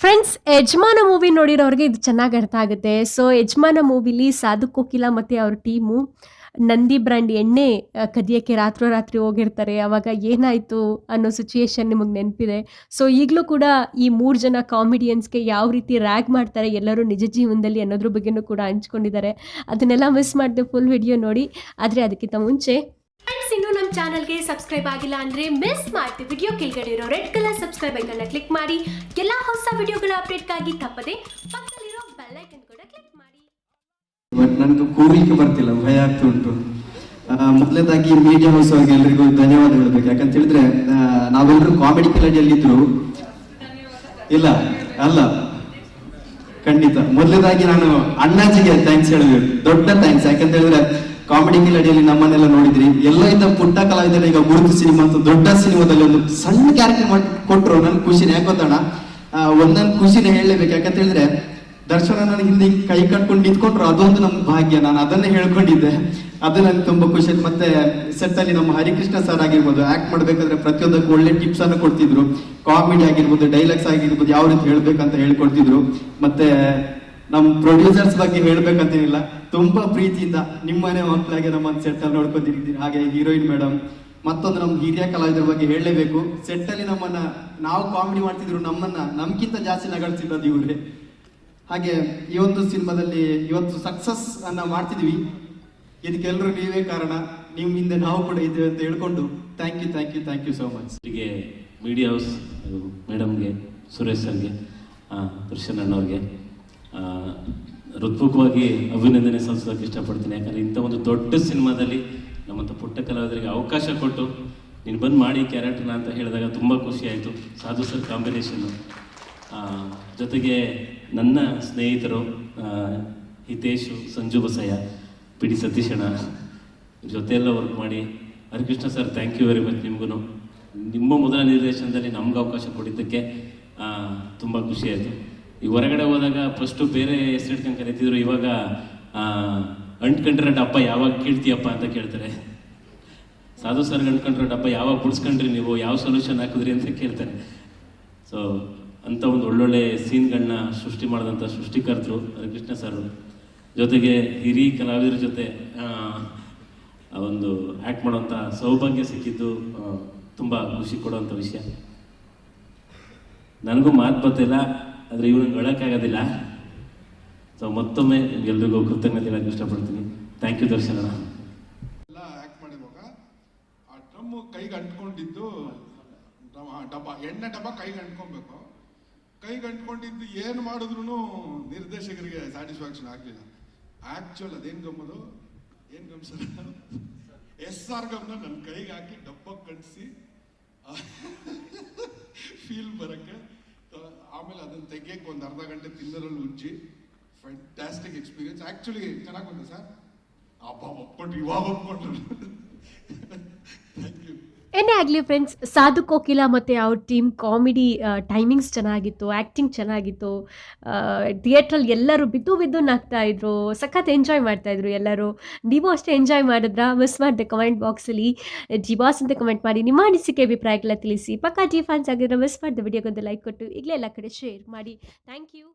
Friends ಯಜಮಾನ movie ನೋಡಿರೋರಿಗೆ ಇದು ಚೆನ್ನಾಗಿ ಅರ್ಥ ಆಗುತ್ತೆ. ಸೊ ಯಜಮಾನ ಮೂವಿಲಿ ಸಾಧು ಕೋಕಿಲ ಮತ್ತು ಅವ್ರ ಟೀಮು ನಂದಿ ಬ್ರ್ಯಾಂಡ್ ಎಣ್ಣೆ ಕದಿಯೋಕ್ಕೆ ರಾತ್ರೋರಾತ್ರಿ ಹೋಗಿರ್ತಾರೆ. ಅವಾಗ ಏನಾಯಿತು ಅನ್ನೋ ಸಿಚುಯೇಷನ್ ನಿಮಗೆ ನೆನಪಿದೆ. ಸೊ ಈಗಲೂ ಕೂಡ ಈ ಮೂರು ಜನ ಕಾಮಿಡಿಯನ್ಸ್ಗೆ ಯಾವ ರೀತಿ ರ್ಯಾಗ್ ಮಾಡ್ತಾರೆ, ಎಲ್ಲರೂ ನಿಜ ಜೀವನದಲ್ಲಿ ಅನ್ನೋದ್ರ ಬಗ್ಗೆನೂ ಕೂಡ ಹಂಚ್ಕೊಂಡಿದ್ದಾರೆ. ಅದನ್ನೆಲ್ಲ ಮಿಸ್ ಮಾಡಿದೆ ಫುಲ್ ವಿಡಿಯೋ ನೋಡಿ. ಆದರೆ ಅದಕ್ಕಿಂತ ಮುಂಚೆ ಚಾನಲ್ಗೆ ಸಬ್ಸ್ಕ್ರೈಬ್ ಆಗಿಲ್ಲ ಅಂದ್ರೆ ಮಿಸ್ ಮಾಡ್ತಿ ವಿಡಿಯೋ ಕೆಳಗಡೆ ಇರೋ ರೆಡ್ ಕಲರ್ ಸಬ್ಸ್ಕ್ರೈಬ್ ಐಕನ್ನ ಕ್ಲಿಕ್ ಮಾಡಿ. ಎಲ್ಲಾ ಹೊಸ ವಿಡಿಯೋಗಳ ಅಪ್ಡೇಟ್ಗಾಗಿ ತಪ್ಪದೆ ಪಕ್ಕದಲ್ಲಿರೋ ಬೆಲ್ ಐಕನ್ ಕೂಡ ಕ್ಲಿಕ್ ಮಾಡಿ. ಬಟ್ ನನಗೆ ಕೂಗ್ಲಿಕ್ಕೆ ಬರ್ತಿಲ್ಲ, ಭಯ ಆಗ್ತಾ ಉಂಟು. ಮೊದಲನೇದಾಗಿ ಮೀಡಿಯಾ ಹೌಸ್ ಆಗಿ ಎಲ್ಲರಿಗೂ ಧನ್ಯವಾದ ಹೇಳಬೇಕು. ಯಾಕಂತ ಹೇಳಿದ್ರೆ ನಾವೆಲ್ಲರೂ ಕಾಮಿಡಿ ಕಿಲಾಡಿಯಲ್ಲಿ ಇದ್ರು ಇಲ್ಲ, ಅಲ್ಲ, ಖಂಡಿತ. ಮೊದಲನೇದಾಗಿ ನಾನು ಅಣ್ಣಾಜಿಗೆ ಥ್ಯಾಂಕ್ಸ್ ಹೇಳಬೇಕು. ದೊಡ್ಡ ಥ್ಯಾಂಕ್ಸ್ ಯಾಕಂತ ಹೇಳಿದ್ರೆ ಕಾಮಿಡಿ ಕಿಲಾಡಿಯಲ್ಲಿ ನಮ್ಮನ್ನೆಲ್ಲ ನೋಡಿದ್ರಿ. ಎಲ್ಲ ಇದ್ದ ಪುಟ್ಟ ಕಲಾವಿದರ ಈಗ ಗುರುತು ಸಿನಿಮಾ ಅಂತ ದೊಡ್ಡ ಸಿನಿಮಾದಲ್ಲಿ ಒಂದು ಸಣ್ಣ ಕ್ಯಾರೆಕ್ಟರ್ ಮಾಡಿ ಕೊಟ್ಟರು ನನ್ನ ಖುಷಿನ ಯಾಕೆ ಗೊತ್ತಣ್ಣ? ಆ, ಒಂದೊಂದು ಖುಷಿನ ಹೇಳಲೇಬೇಕು. ಯಾಕಂತ ಹೇಳಿದ್ರೆ ದರ್ಶನ ನನಗೆ ಹಿಂದೆ ಕೈ ಕಟ್ಕೊಂಡು ನಿಂತ್ಕೊಂಡ್ರು. ಅದೊಂದು ನಮ್ಮ ಭಾಗ್ಯ. ನಾನು ಅದನ್ನೇ ಹೇಳ್ಕೊಂಡಿದ್ದೆ. ಅದು ನನಗೆ ತುಂಬಾ ಖುಷಿ ಮತ್ತೆ ಸೆಟ್ ಅಲ್ಲಿ ನಮ್ಮ ಹರಿಕೃಷ್ಣ ಸರ್ ಆಗಿರ್ಬೋದು ಆಕ್ಟ್ ಮಾಡ್ಬೇಕಾದ್ರೆ ಪ್ರತಿಯೊಂದಕ್ಕೂ ಒಳ್ಳೆ ಟಿಪ್ಸ್ ಅನ್ನು ಕೊಡ್ತಿದ್ರು. ಕಾಮಿಡಿ ಆಗಿರ್ಬೋದು ಡೈಲಾಗ್ಸ್ ಆಗಿರ್ಬೋದು ಯಾವ ರೀತಿ ಹೇಳ್ಬೇಕಂತ ಹೇಳ್ಕೊಡ್ತಿದ್ರು. ಮತ್ತೆ ನಮ್ ಪ್ರೊಡ್ಯೂಸರ್ಸ್ ಬಗ್ಗೆ ಹೇಳ್ಬೇಕಂತೇನಿಲ್ಲ, ತುಂಬಾ ಪ್ರೀತಿಯಿಂದ ನಿಮ್ಮನೆ ಮಕ್ಕಳಾಗೆ ನಮ್ಮ ಸೆಟ್ ಅಲ್ಲಿ ಹಾಗೆ ಹೀರೋಯಿನ್ ಮೇಡಮ್ ಮತ್ತೊಂದು ನಮ್ಮ ಹಿರಿಯ ಕಲಾವಿದರ ಬಗ್ಗೆ ಹೇಳಲೇಬೇಕು. ಸೆಟ್ ಅಲ್ಲಿ ನಮ್ಮನ್ನ, ನಾವು ಕಾಮಿಡಿ ಮಾಡ್ತಿದ್ರು ನಮ್ಮನ್ನ ನಮ್ಗಿಂತ ಜಾಸ್ತಿ ನಗಡ್ತಿರೋದು ಇವ್ರೆ. ಹಾಗೆ ಈ ಒಂದು ಸಿನಿಮಾದಲ್ಲಿ ಇವತ್ತು ಸಕ್ಸಸ್ ಅನ್ನ ಮಾಡ್ತಿದ್ವಿ. ಇದಕ್ಕೆಲ್ಲರೂ ನೀವೇ ಕಾರಣ. ನಿಮ್ಮ ಹಿಂದೆ ನಾವು ಕೂಡ ಇದ್ದೇವೆ ಅಂತ ಹೇಳ್ಕೊಂಡು thank you thank you thank you so much ಹೀಗೆ ಮೀಡಿಯಾ ಹೌಸ್ ಮೇಡಮ್ಗೆ ಸುರೇಶ್ ಸರ್ಗೆ ದರ್ಶನ್ ಅಣ್ಣವ್ರಿಗೆ. ಹೃತ್ಪೂರ್ವಕವಾಗಿ ಅಭಿನಂದನೆ ಸಲ್ಲಿಸೋಕೆ ಇಷ್ಟಪಡ್ತೀನಿ. ಯಾಕಂದರೆ ಇಂಥ ಒಂದು ದೊಡ್ಡ ಸಿನಿಮಾದಲ್ಲಿ ನಮ್ಮಂಥ ಪುಟ್ಟ ಕಲಾವಿದರಿಗೆ ಅವಕಾಶ ಕೊಟ್ಟು ನೀನು ಬಂದು ಮಾಡಿ ಕ್ಯಾರೆಕ್ಟರ್ನ ಅಂತ ಹೇಳಿದಾಗ ತುಂಬ ಖುಷಿ ಆಯಿತು. ಸಾಧು ಸರ್ ಕಾಂಬಿನೇಷನ್ನು ಜೊತೆಗೆ ನನ್ನ ಸ್ನೇಹಿತರು ಹಿತೇಶು, ಸಂಜು ಬಸಯ್ಯ, ಪಿ ಡಿ ಸತೀಶಣ್ಣ, ಜೊತೆಯೆಲ್ಲ ವರ್ಕ್ ಮಾಡಿ. Harikrishna sir thank you very much ನಿಮಗೂ ನಿಮ್ಮ ಮೊದಲ ನಿರ್ದೇಶನದಲ್ಲಿ ನಮ್ಗೆ ಅವಕಾಶ ಕೊಟ್ಟಿದ್ದಕ್ಕೆ ತುಂಬ ಖುಷಿಯಾಯಿತು ಈ ಹೊರಗಡೆ ಹೋದಾಗ ಫಸ್ಟು ಬೇರೆ ಹೆಸರಿಟ್ಕೊಂಡು ಕರೀತಿದ್ರು ಇವಾಗ ಅಂಟ್ಕೊಂಡ್ರೆ ಡಬ್ಬ ಯಾವಾಗ ಕೀಳ್ತೀಯಪ್ಪ ಅಂತ ಕೇಳ್ತಾರೆ. ಸಾಧು ಸರ್ ಅಂಟ್ಕೊಂಡ್ರೆ ಡಬ್ಬ ಯಾವಾಗ ಬಿಡಿಸ್ಕೊಂಡ್ರಿ ನೀವು ಯಾವ ಸೊಲ್ಯೂಷನ್ ಹಾಕಿದ್ರಿ ಅಂತ ಕೇಳ್ತಾರೆ. ಸೊ ಅಂತ ಒಂದು ಒಳ್ಳೊಳ್ಳೆ ಸೀನ್ಗಳನ್ನ ಸೃಷ್ಟಿ ಮಾಡಿದಂಥ ಸೃಷ್ಟಿಕರ್ತರು ಹರಿಕೃಷ್ಣ ಸರ್ ಜೊತೆಗೆ ಹಿರಿ ಕಲಾವಿದರ ಜೊತೆ ಆ, ಒಂದು ಆ್ಯಕ್ಟ್ ಮಾಡುವಂಥ ಸೌಭಾಗ್ಯ ಸಿಕ್ಕಿದ್ದು ತುಂಬ ಖುಷಿ ಕೊಡುವಂಥ ವಿಷಯ. ನನಗೂ ಮಾತು ಬರ್ತಿಲ್ಲ. ಆದರೆ ಇವ್ರಿಗೆ ಹೇಳೋಕ್ಕಾಗೋದಿಲ್ಲ. ಸೊ ಮತ್ತೊಮ್ಮೆ ಎಲ್ರಿಗೂ ಕೃತಜ್ಞತೆ ಹೇಳಕ್ಕೆ ಇಷ್ಟಪಡ್ತೀನಿ. ಥ್ಯಾಂಕ್ ಯು ದರ್ಶನ ಎಲ್ಲ ಮಾಡಿರುವಾಗ ಆ ಡ್ರಮ್ಮು ಕೈಗೆ ಅಂಟ್ಕೊಂಡಿದ್ದು ಡಬ್ಬ, ಎಣ್ಣೆ ಡಬ್ಬ ಕೈಗೆ ಅಂಟ್ಕೊಬೇಕು. ಕೈಗೆ ಅಂಟ್ಕೊಂಡಿದ್ದು ಏನು ಮಾಡಿದ್ರು ನಿರ್ದೇಶಕರಿಗೆ ಸ್ಯಾಟಿಸ್ಫ್ಯಾಕ್ಷನ್ ಆಗಲಿಲ್ಲ. ಆ್ಯಕ್ಚುಲ್ ಅದೇನು ಗಮ್ಮದು? ಏನು ಗಮ್ ಸರ್? ಎಸ್ ಆರ್ ಗಮ್ನ ನನ್ನ ಕೈಗೆ ಹಾಕಿ ಡಬ್ಬಕ್ಕೆ ಕಟ್ಸಿ ಫೀಲ್ ಬರಕ್ಕೆ. ಅದನ್ನ ತೆಗಿಯಕ್ಕೆ ಒಂದು ಅರ್ಧ ಗಂಟೆ ತಿನ್ನರಲ್ಲಿ ಉಜ್ಜಿ ಫ್ಯಾಂಟಾಸ್ಟಿಕ್ ಎಕ್ಸ್ಪೀರಿಯನ್ಸ್ ಆಕ್ಚುಲಿ ಚೆನ್ನಾಗಿ ಬಂತು ಸರ್ ಅಬ್ಬ ಒಪ್ಕೊಂಡು ಇವಾಗ ಒಪ್ಕೊಂಡ್ರು ಥ್ಯಾಂಕ್ ಯು ಏನೇ ಆಗಲಿ ಫ್ರೆಂಡ್ಸ್ ಸಾಧು ಕೋಕಿಲ ಮತ್ತು ಅವ್ರ ಟೀಮ್ ಕಾಮಿಡಿ ಟೈಮಿಂಗ್ಸ್ ಚೆನ್ನಾಗಿತ್ತು ಆ್ಯಕ್ಟಿಂಗ್ ಚೆನ್ನಾಗಿತ್ತು. ಥಿಯೇಟ್ರಲ್ಲಿ ಎಲ್ಲರೂ ಬಿದ್ದು ಬಿದ್ದು ನಗ್ತಾ ಇದ್ರು, ಸಖತ್ ಎಂಜಾಯ್ ಮಾಡ್ತಾಯಿದ್ರು ಎಲ್ಲರೂ. ನೀವು ಅಷ್ಟೇ ಎಂಜಾಯ್ ಮಾಡಿದ್ರ? ಮಿಸ್ ಮಾಡಿದೆ ಕಮೆಂಟ್ ಬಾಕ್ಸಲ್ಲಿ ಜಿಬಾಸ್ ಅಂತ ಕಮೆಂಟ್ ಮಾಡಿ. ನಿಮ್ಮ ಅನಿಸಿಕೆ ಅಭಿಪ್ರಾಯಗಳ ತಿಳಿಸಿ. ಪಕ್ಕಾ ಜಿ ಫ್ಯಾನ್ಸ್ ಆಗಿದ್ರೆ ಮಿಸ್ ಮಾಡಿದೆ ವಿಡಿಯೋಗೊಂದು ಲೈಕ್ ಕೊಟ್ಟು, ಈಗಲೇ ಎಲ್ಲ ಕಡೆ ಶೇರ್ ಮಾಡಿ. Thank you